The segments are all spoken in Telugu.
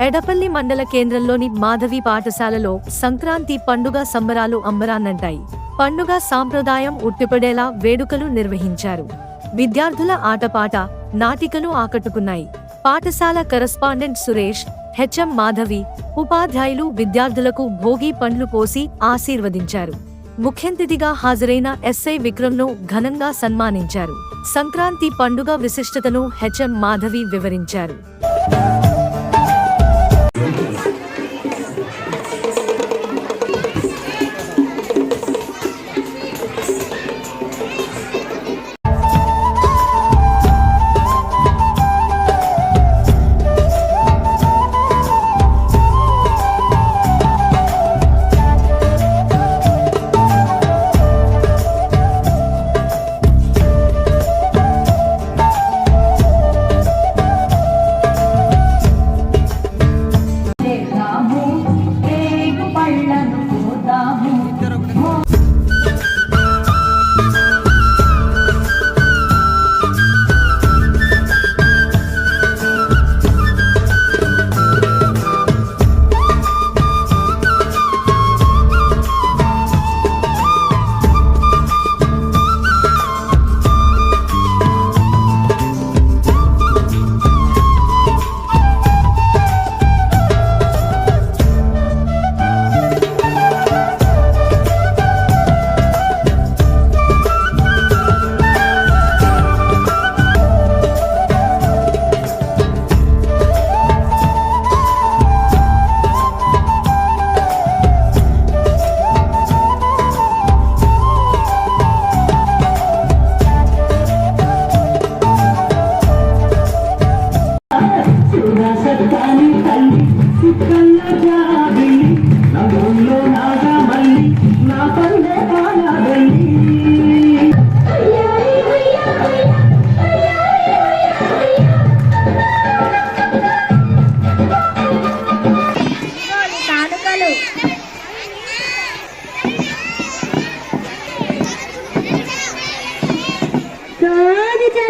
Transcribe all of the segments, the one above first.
ఎడపల్లి మండల కేంద్రంలోని మాధవి పాఠశాలలో సంక్రాంతి పండుగ సంబరాలు అంబరాన్నంటాయి పండుగ సాంప్రదాయం ఉట్టిపడేలా వేడుకలు నిర్వహించారు. విద్యార్థుల ఆటపాట నాటికలు ఆకట్టుకున్నాయి. పాఠశాల కరస్పాండెంట్ సురేష్ హెచ్ఎం మాధవి ఉపాధ్యాయులు విద్యార్థులకు భోగి పండ్లు పోసి ఆశీర్వదించారు. ముఖ్యంతిథిగా హాజరైన ఎస్ఐ విక్రమ్ను ఘనంగా సన్మానించారు. సంక్రాంతి పండుగ విశిష్టతను హెచ్ఎం మాధవి వివరించారు.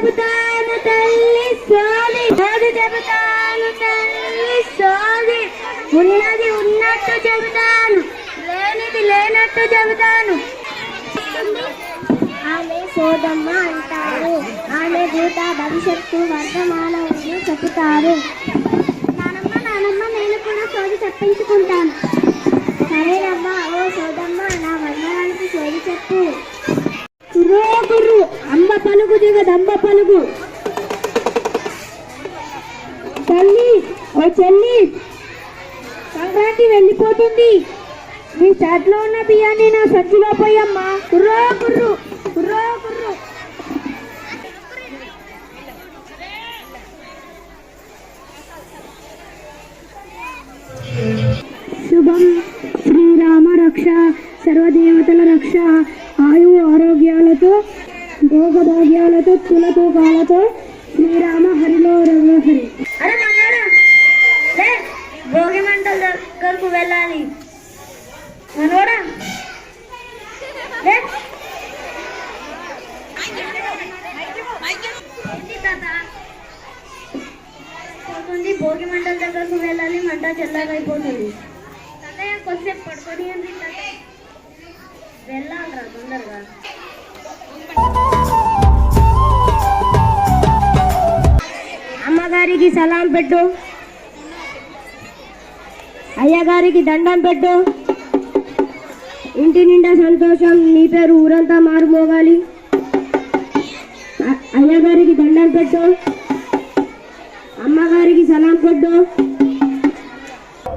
చెబుతాను తల్లి సోది. సోది చెబుతాను తల్లి సోది. ఉన్నది ఉన్నట్టు చెబుతాను లేనిది లేనట్టు చెబుతాను ఆమె సోదమ్మ అంటారు. ఆమె భూత భవిష్యత్తు వర్తమానములను చెబుతారు. నానమ్మ నానమ్మ నేను కూడా సోది చెప్పించుకుంటాను. సరేనమ్మా ఓ సోదమ్మ నా వర్ణానికి సోది చెప్పు. గురు గురు అమ్మ పలుకు దిగదమ్మ ఓ చెల్లి సంక్రాంతి వెళ్ళిపోతుంది. మీ చాట్లో ఉన్న బియ్యాన్ని నా సంచిలో పోయమ్మా. కుర్రో కుర్రు కుర్రో కుర్రు. శుభం శ్రీరామ రక్ష సర్వదేవతల రక్ష ఆయు ఆరోగ్యాలతో భోగభాగ్యాలతో కులతో కాలతో వరకు వెళ్ళాలి. మనోడా? పోతుంది భోగి మంటల దగ్గరకు వెళ్ళాలి మంట చల్లగా తాతయ్య కొద్దిసేపు పడుకొని అండి వెళ్ళాలరా తొందరగా. అమ్మగారికి సలాం పెట్టు. అయ్యగారికి దండం పెట్టు. ఇంటి నిండా సంతోషం నీ పేరు ఊరంతా మారుమోగాలి. అయ్యగారికి దండం పెట్టు. అమ్మగారికి సలాం పెట్టు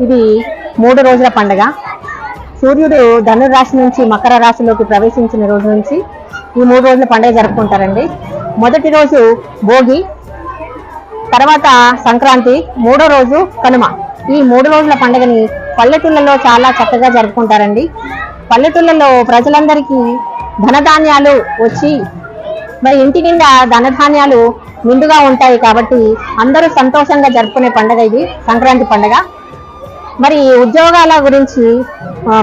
ఇది మూడు రోజుల పండగ. సూర్యుడు ధనురాశి నుంచి మకర రాశిలోకి ప్రవేశించిన రోజు నుంచి ఈ మూడు రోజుల పండుగ జరుపుకుంటారండి. మొదటి రోజు భోగి తర్వాత సంక్రాంతి మూడో రోజు కనుమ. ఈ మూడు రోజుల పండుగని పల్లెటూళ్ళలో చాలా చక్కగా జరుపుకుంటారండి. పల్లెటూళ్ళలో ప్రజలందరికీ ధనధాన్యాలు వచ్చి మరి ఇంటి నిండా ధనధాన్యాలు నిండుగా ఉంటాయి కాబట్టి అందరూ సంతోషంగా జరుపుకునే పండుగ ఇది సంక్రాంతి పండుగ. మరి ఉద్యోగాల గురించి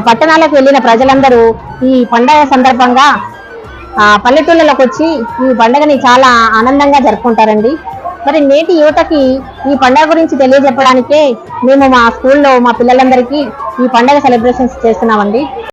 పట్టణాలకు వెళ్ళిన ప్రజలందరూ ఈ పండగ సందర్భంగా ఆ, పల్లెటూళ్ళలోకి వచ్చి ఈ పండుగని చాలా ఆనందంగా జరుపుకుంటారండి. మరి నేటి యువతకి ఈ పండుగ గురించి తెలియజెప్పడానికే మేము మా స్కూల్లో మా పిల్లలందరికీ ఈ పండుగ సెలబ్రేషన్స్ చేస్తున్నామండి.